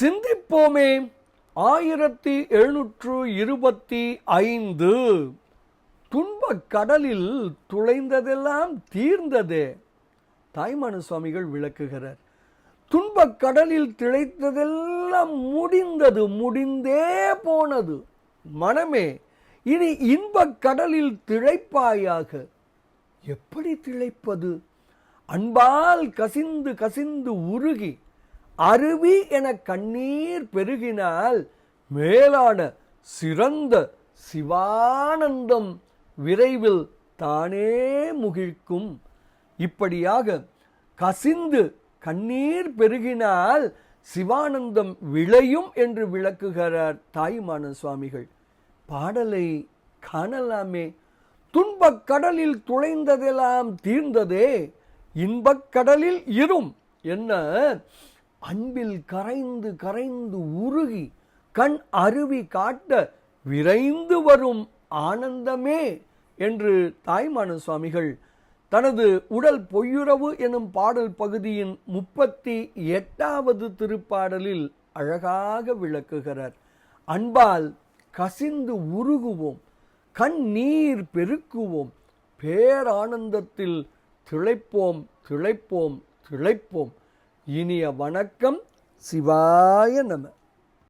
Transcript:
சிந்திப்போமே. ஆயிரத்தி எழுநூற்று இருபத்தி ஐந்து. துன்பக் கடலில் துளைந்ததெல்லாம் தீர்ந்ததே. தாய்மான சுவாமிகள் விளக்குகிறார். துன்பக் கடலில் திளைத்ததெல்லாம் முடிந்தது முடிந்தே போனது. மனமே இனி இன்பக் கடலில் திளைப்பாயாக. எப்படி திளைப்பது? அன்பால் கசிந்து கசிந்து உருகி அருவி என கண்ணீர் பெருகினால் மேலான சிறந்த சிவானந்தம் விரைவில் தானே முகிழ்க்கும். இப்படியாக கசிந்து கண்ணீர் பெருகினால் சிவானந்தம் விளையும் என்று விளக்குகிறார் தாய்மான சுவாமிகள். பாடலை காணலாமே. துன்பக் கடலில் துளைந்ததெல்லாம் தீர்ந்ததே. இன்பக் கடலில் இரும். என்ன? அன்பில் கரைந்து கரைந்து உருகி கண் அருவி காட்ட விரைந்து வரும் ஆனந்தமே என்று தாய்மான சுவாமிகள் தனது உடல் பொய்யுறவு எனும் பாடல் பகுதியின் முப்பத்தி எட்டாவது திருப்பாடலில் அழகாக விளக்குகிறார். அன்பால் கசிந்து உருகுவோம் கண் நீர் பெருக்குவோம் பேரானந்தத்தில் திளைப்போம் திளைப்போம் திளைப்போம். இனிய வணக்கம் சிவாய நம.